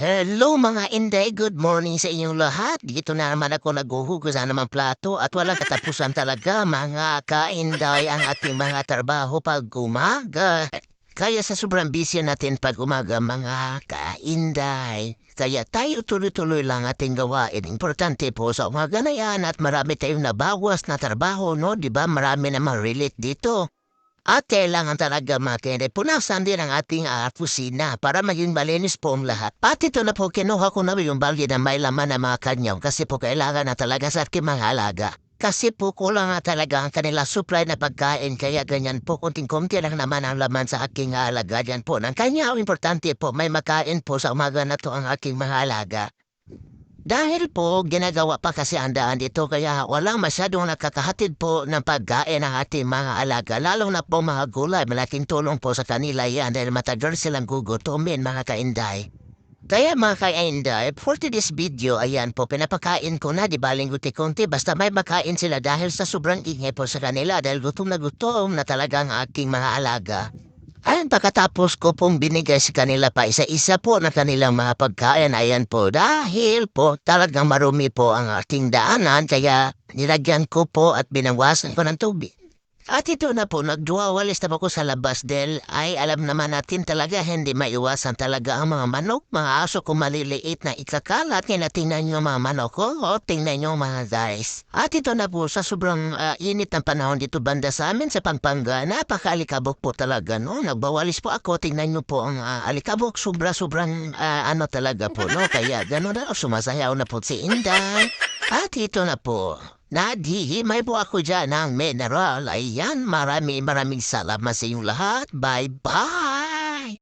Hello mga Inday, good morning sa inyong lahat. Dito na naman ako naghuhugas na naman plato at walang katapusan talaga mga ka-Inday ang ating mga trabaho pag umaga. Kaya sa sobrang busy natin pag umaga mga ka-Inday. Kaya tayo tuloy-tuloy lang ating gawain. Importante po sa umaga na yan at marami tayong nabawas na trabaho, no? Di ba? Marami namang relate dito. At kailangan talaga mga kende, punasan din ang ating uh, kusina para maging malinis po ang lahat. Pati ito na po kinuha ko na yung balde na may laman ng mga kanyaw kasi po kailangan na talaga sa aking mga alaga. Kasi po kulang na talaga ang kanila supply na pagkain kaya ganyan po kunting-kunti lang naman ang laman sa aking alaga. Yan po ng kanyaw, importante po may makain po sa umaga na to ang aking mga alaga. Dahil po, ginagawa pa kasi ang daan dito kaya walang masyadong nakakahatid po ng pagkain ng ating mga alaga. Lalo na po mga gulay, malaking tulong po sa kanila yan dahil matagal silang gugutumin mga kainday. Kaya mga kainday, for today's video, ayan po, pinapakain ko na, di ba lingguti-kunti, basta may makain sila dahil sa sobrang ingay po sa kanila dahil gutom na gutom na talaga ang aking mga alaga. Ayan, pagkatapos ko pong binigay sa kanila pa isa-isa po na kanilang mga pagkain. Ayan po, dahil po talagang marumi po ang ating daanan, kaya nilagyan ko po at binawasan ko ng tubig. At ito na po, nagduwawalis na po ko sa labas dahil ay alam naman natin talaga hindi maiwasan talaga ang mga manok, mga aso kung maliliit na ikakalat. Kaya tingnan nyo mga manok ko, o tingnan nyo mga guys. At ito na po, sa sobrang ah, init ng panahon dito banda sa amin sa Pampanga, napaka-alikabok po talaga, no? Nagbawalis po ako, tingnan nyo po ang ah, alikabok, sobra-sobrang ah, ano talaga po, no? Kaya gano'n na, sumasayaw na po si Inday. At ito na po, Nadihimay po ako dyan ng mineral. Ayan, marami maraming salamat sa inyong lahat. Bye-bye!